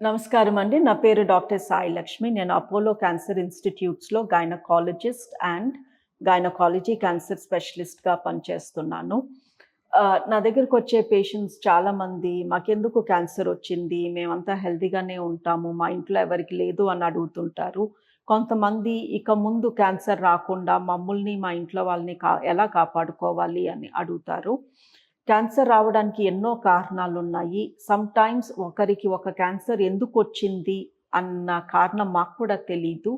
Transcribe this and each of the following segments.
నమస్కారం అండి. నా పేరు డాక్టర్ సాయి లక్ష్మి. నేను అపోలో క్యాన్సర్ ఇన్స్టిట్యూట్స్లో గైనకాలజిస్ట్ అండ్ గైనకాలజీ క్యాన్సర్ స్పెషలిస్ట్గా పనిచేస్తున్నాను. నా దగ్గరకు వచ్చే పేషెంట్స్ చాలామంది మాకెందుకు క్యాన్సర్ వచ్చింది? మేమంతా హెల్తీగానే ఉంటాము. మా ఇంట్లో ఎవరికి లేదు అని అడుగుతుంటారు. కొంతమంది ఇక ముందు క్యాన్సర్ రాకుండా మమ్మల్ని మా ఇంట్లో వాళ్ళని కా ఎలా కాపాడుకోవాలి? అని అడుగుతారు. క్యాన్సర్ రావడానికి ఎన్నో కారణాలు ఉన్నాయి సమ్ టైమ్స్ ఒకరికి ఒక క్యాన్సర్ ఎందుకు వచ్చింది అన్న కారణం మాకు కూడా తెలీదు.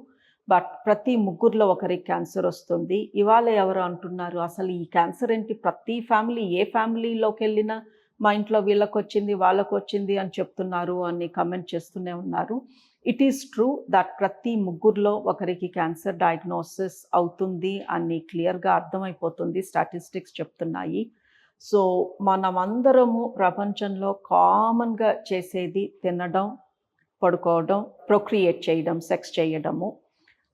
బట్ ప్రతి ముగ్గురులో ఒకరికి క్యాన్సర్ వస్తుంది. ఇవాళ ఎవరు అంటున్నారు? అసలు ఈ క్యాన్సర్ ఏంటి? ప్రతి ఫ్యామిలీ ఏ ఫ్యామిలీలోకి వెళ్ళినా మా ఇంట్లో వీళ్ళకి వచ్చింది వాళ్ళకు వచ్చింది అని చెప్తున్నారు అని కమెంట్ చేస్తూనే ఉన్నారు. ఇట్ ఈస్ ట్రూ దట్ ప్రతి ముగ్గురులో ఒకరికి క్యాన్సర్ డయాగ్నోసిస్ అవుతుంది అని క్లియర్గా అర్థమైపోతుంది. స్టాటిస్టిక్స్ చెప్తున్నాయి. సో మనమందరము ప్రపంచంలో కామన్గా చేసేది తినడం పడుకోవడం ప్రొక్రియేట్ చేయడం సెక్స్ చేయడము.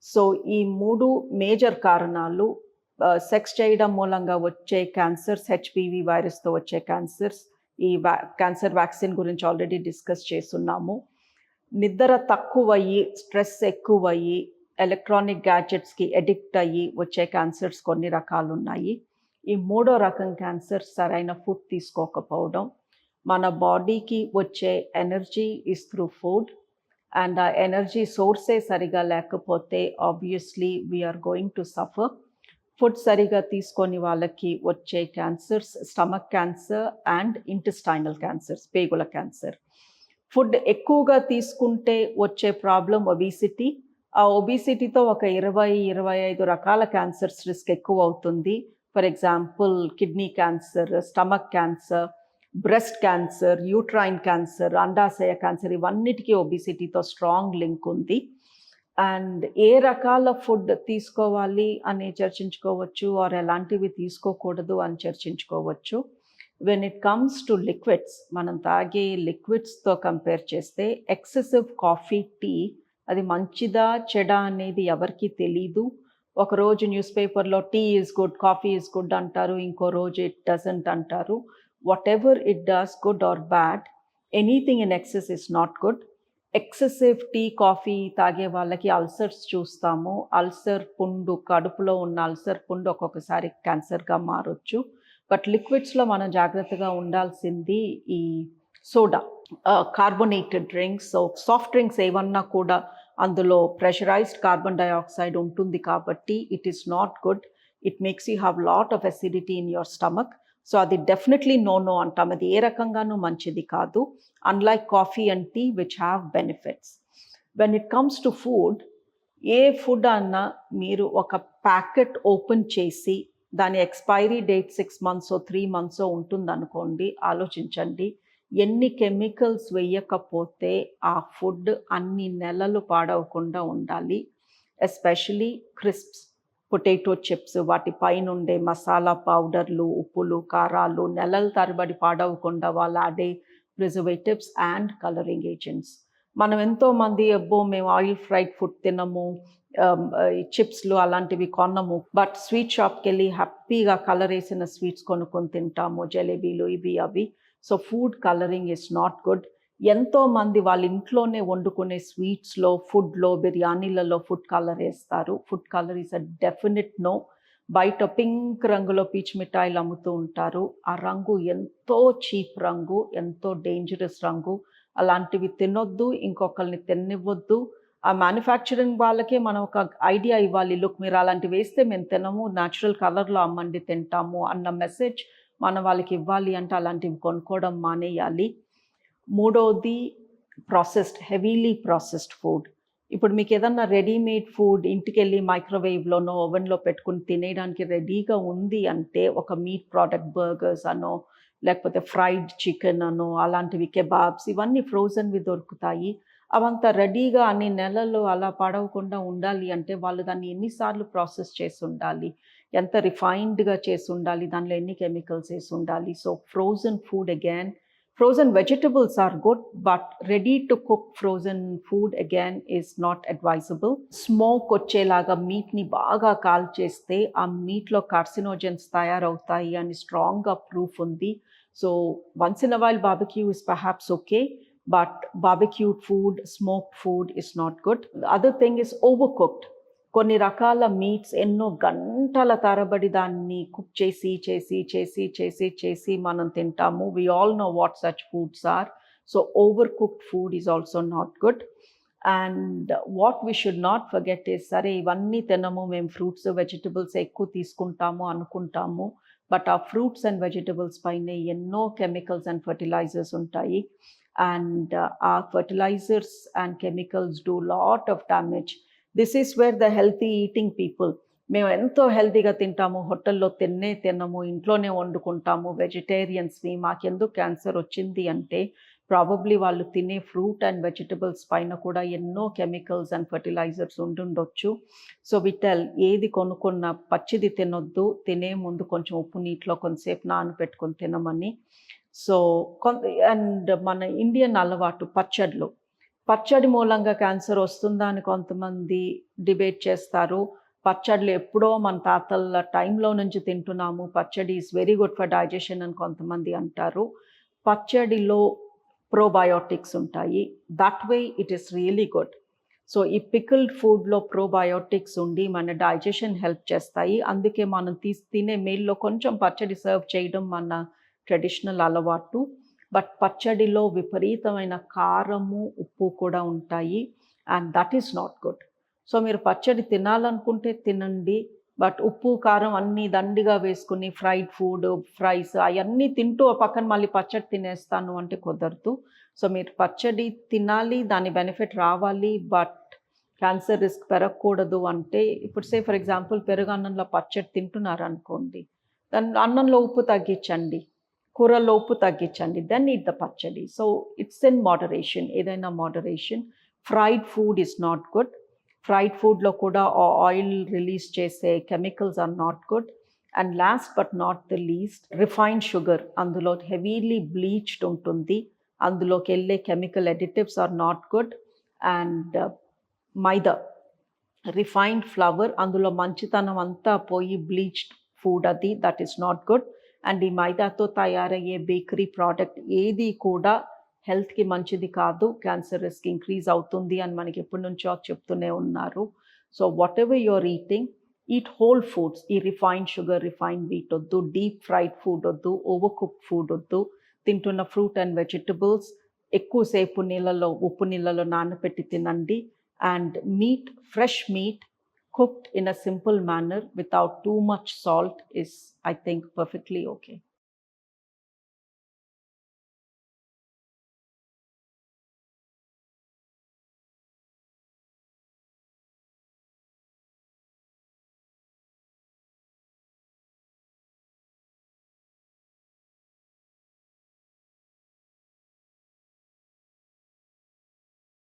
సో ఈ మూడు మేజర్ కారణాలు సెక్స్ చేయడం మూలంగా వచ్చే క్యాన్సర్స్ హెచ్పివి వైరస్తో వచ్చే క్యాన్సర్స్ ఈ వ్యా క్యాన్సర్ వ్యాక్సిన్ గురించి ఆల్రెడీ డిస్కస్ చేస్తున్నాము. నిద్ర తక్కువయ్యి స్ట్రెస్ ఎక్కువయ్యి ఎలక్ట్రానిక్ గ్యాడ్జెట్స్కి ఎడిక్ట్ అయ్యి వచ్చే క్యాన్సర్స్ కొన్ని రకాలు ఉన్నాయి ఈ మూడో రకం క్యాన్సర్ సరైన ఫుడ్ తీసుకోకపోవడం మన బాడీకి వచ్చే energy is through food and ఆ ఎనర్జీ సోర్సే సరిగా లేకపోతే obviously we're going to suffer food సరిగా తీసుకొని వాళ్ళకి వచ్చే cancers stomach cancer and intestinal cancers పేగుల cancer food ఎక్కువగా తీసుకుంటే వచ్చే ప్రాబ్లం ఒబీసిటీ ఆ ఒబీసిటీతో ఒక ఇరవై ఇరవై ఐదు రకాల క్యాన్సర్స్ రిస్క్ ఎక్కువ అవుతుంది. For example kidney cancer stomach cancer breast cancer uterine cancer అండాశయ క్యాన్సర్ ఇవన్నిటికీ ఒబిసిటీతో స్ట్రాంగ్ లింక్ ఉంది. అండ్ ఏ రకాల ఫుడ్ తీసుకోవాలి అని చర్చించుకోవచ్చు ఆర్ ఎలాంటివి తీసుకోకూడదు అని చర్చించుకోవచ్చు. When it comes to liquids మనం తాగే లిక్విడ్స్తో కంపేర్ చేస్తే ఎక్సెసివ్ కాఫీ టీ అది మంచిదా చెడా అనేది ఎవరికీ తెలీదు. ఒక రోజు న్యూస్ పేపర్లో tea is good coffee is good అంటారు ఇంకో రోజు ఇట్ డజంట్ అంటారు. Whatever it does good or bad anything in excess is not good excessive tea coffee తాగే వాళ్ళకి అల్సర్స్ చూస్తాము. అల్సర్ పుండు కడుపులో ఉన్న అల్సర్ పుండు ఒక్కొక్కసారి క్యాన్సర్గా మారొచ్చు. బట్ లిక్విడ్స్లో మనం జాగ్రత్తగా ఉండాల్సింది ఈ soda carbonated drinks soft drinks ఏమన్నా కూడా అందులో ప్రెషరైజ్డ్ కార్బన్ డైఆక్సైడ్ ఉంటుంది కాబట్టి it is not good it makes you have lot of acidity in your stomach so అది డెఫినెట్లీ నో నో అంటాం. అది ఏ రకంగానూ మంచిది కాదు. Unlike coffee and tea which have benefits when it comes to food A food అన్నా మీరు ఒక ప్యాకెట్ ఓపెన్ చేసి దాని expiry date six months three months ఉంటుందనుకోండి ఆలోచించండి. ఎన్ని కెమికల్స్ వేయకపోతే ఆ ఫుడ్ అన్ని నెలలు పాడవకుండా ఉండాలి. ఎస్పెషలీ క్రిస్ప్స్ పొటాటో చిప్స్ వాటి పైన ఉండే మసాలా పౌడర్లు ఉప్పులు కారాలు నెలల తరబడి పాడవకుండా వాళ్ళు ఆడే ప్రిజర్వేటివ్స్ అండ్ కలరింగ్ ఏజెంట్స్. మనం ఎంతోమంది అబ్బో మేము ఆయిల్ ఫ్రైడ్ ఫుడ్ తినము చిప్స్లు అలాంటివి కొనము బట్ స్వీట్ షాప్కి వెళ్ళి హ్యాపీగా కలర్ వేసిన స్వీట్స్ కొనుక్కొని తింటాము జలేబీలు ఇవి అవి. So food colouring is not good ఎంతో మంది వాళ్ళ ఇంట్లోనే వండుకునే స్వీట్స్లో ఫుడ్లో బిర్యానీలలో ఫుడ్ కలర్ వేస్తారు. Food colour is a definite no బయట పింక్ రంగులో పీచ్ మిఠాయిలు అమ్ముతూ ఉంటారు. ఆ రంగు ఎంతో చీప్ రంగు ఎంతో డేంజరస్ రంగు. అలాంటివి తినొద్దు ఇంకొకరిని తినివ్వద్దు ఆ మ్యానుఫ్యాక్చరింగ్ వాళ్ళకే మనం ఒక ఐడియా ఇవ్వాలి. లుక్ మీరు అలాంటివి వేస్తే మేము తినము న్యాచురల్ కలర్లో అమ్మండి తింటాము అన్న మెసేజ్ మనం వాళ్ళకి ఇవ్వాలి అంటే అలాంటివి కొనుక్కోవడం మానేయాలి. మూడవది ప్రాసెస్డ్ హెవీలీ ప్రాసెస్డ్ ఫుడ్. ఇప్పుడు మీకు ఏదన్నా రెడీమేడ్ ఫుడ్ ఇంటికి వెళ్ళి మైక్రోవేవ్లోనో ఓవెన్లో పెట్టుకుని తినేయడానికి రెడీగా ఉంది అంటే ఒక మీట్ ప్రోడక్ట్ బర్గర్స్ అనో లేకపోతే ఫ్రైడ్ చికెన్ అనో అలాంటివి కెబాబ్స్ ఇవన్నీ ఫ్రోజన్వి దొరుకుతాయి. అవంతా రెడీగా అన్ని నెలలు అలా పడవకుండా ఉండాలి అంటే వాళ్ళు దాన్ని ఎన్నిసార్లు ప్రాసెస్ చేసి ఉండాలి. ఎంత రిఫైన్డ్గా చేసి ఉండాలి దానిలో ఎన్ని కెమికల్స్ వేసి ఉండాలి so frozen food again frozen vegetables are good but ready to cook frozen food again is not advisable smoke వచ్చేలాగా మీట్ని బాగా కాల్ చేస్తే ఆ మీట్లో కార్సినోజన్స్ తయారవుతాయి అని స్ట్రాంగ్గా ప్రూఫ్ ఉంది. So once in a while barbecue is perhaps okay but barbecued food smoke food is not good other thing is overcooked కొన్ని రకాల మీట్స్ ఎన్నో గంటల తరబడి దాన్ని కుక్ చేసి చేసి చేసి చేసి చేసి మనం తింటాము. We all know what such foods are so overcooked food is also not good and what we should not forget is సరే ఇవన్నీ తినము మేము ఫ్రూట్స్ వెజిటబుల్స్ ఎక్కువ తీసుకుంటాము అనుకుంటాము. బట్ ఆ ఫ్రూట్స్ అండ్ వెజిటబుల్స్ పైన ఎన్నో కెమికల్స్ అండ్ ఫర్టిలైజర్స్ ఉంటాయి. అండ్ ఆ fertilisers and chemicals do lot of damage this is where the healthy eating people మేము ఎంతో హెల్తీగా తింటాము హోటల్లో తిన్నే తినము ఇంట్లోనే వండుకుంటాము వెజిటేరియన్స్ని మాకెందుకు క్యాన్సర్ వచ్చింది అంటే ప్రాబబ్లీ వాళ్ళు తినే ఫ్రూట్ అండ్ వెజిటబుల్స్ పైన కూడా ఎన్నో కెమికల్స్ అండ్ ఫర్టిలైజర్స్ ఉండుండొచ్చు. సో విటల్ ఏది కొనుక్కున్న పచ్చిది తినొద్దు తినే ముందు కొంచెం ఉప్పు నీటిలో కొంతసేపు నానబెట్టుకొని తినమని. సో కొంత అండ్ మన ఇండియన్ అలవాటు పచ్చళ్ళు పచ్చడి మూలంగా క్యాన్సర్ వస్తుందా అని కొంతమంది డిబేట్ చేస్తారు. పచ్చళ్ళు ఎప్పుడో మన తాతల టైంలో నుంచి తింటున్నాము. పచ్చడి is very good for digestion అని కొంతమంది అంటారు. పచ్చడిలో ప్రోబయోటిక్స్ ఉంటాయి. That way it is really good so ఈ పికిల్డ్ ఫుడ్లో ప్రోబయోటిక్స్ ఉండి మన డైజెషన్ హెల్ప్ చేస్తాయి. అందుకే మనం తీసి తినే మీల్లో కొంచెం పచ్చడి సర్వ్ చేయడం మన ట్రెడిషనల్ అలవాటు. బట్ పచ్చడిలో విపరీతమైన కారము ఉప్పు కూడా ఉంటాయి. And that is not good so మీరు పచ్చడి తినాలనుకుంటే తినండి. బట్ ఉప్పు కారం అన్నీ దండిగా వేసుకుని ఫ్రైడ్ ఫుడ్ ఫ్రైస్ అవన్నీ తింటూ పక్కన మళ్ళీ పచ్చడి తినేస్తాను అంటే కుదరదు. సో మీరు పచ్చడి తినాలి దాని బెనిఫిట్ రావాలి. బట్ క్యాన్సర్ రిస్క్ పెరగకూడదు అంటే ఇప్పుడు సే ఫర్ ఎగ్జాంపుల్ పెరుగు అన్నంలో పచ్చడి తింటున్నారు అనుకోండి దాని అన్నంలో ఉప్పు తగ్గించండి. కూరలోపు ఉప్పు తగ్గించండి. దెన్ ఇట్ ద పచ్చడి. సో ఇట్స్ ఇన్ మోడరేషన్ ఏదైనా moderation fried food is not good fried ఫుడ్లో కూడా ఆయిల్ రిలీజ్ చేసే chemicals are not good and last but not the least refined sugar అందులో హెవీలీ బ్లీచ్డ్ ఉంటుంది. అందులోకి వెళ్ళే chemical additives are not good and maida. Refined flour అందులో మంచితనం అంతా పోయి బ్లీచ్డ్ ఫుడ్ అది that is not good and ఈ మైదాతో తయారయ్యే బేకరీ ప్రోడక్ట్ ఏది కూడా హెల్త్కి మంచిది కాదు. క్యాన్సర్ రిస్క్ ఇంక్రీజ్ అవుతుంది అని మనకి ఎప్పటి నుంచో చెప్తూనే ఉన్నారు. So whatever your eating eat whole foods ఈ రిఫైన్డ్ షుగర్ రిఫైన్డ్ వీట్ వద్దు. డీప్ ఫ్రైడ్ ఫుడ్ వద్దు. ఓవర్ కుక్ ఫుడ్ వద్దు. తింటున్న ఫ్రూట్ అండ్ వెజిటబుల్స్ ఎక్కువసేపు నీళ్ళలో ఉప్పు నీళ్ళలో నానబెట్టి తినండి. And meat fresh meat cooked in a simple manner without too much salt is, I think, perfectly okay.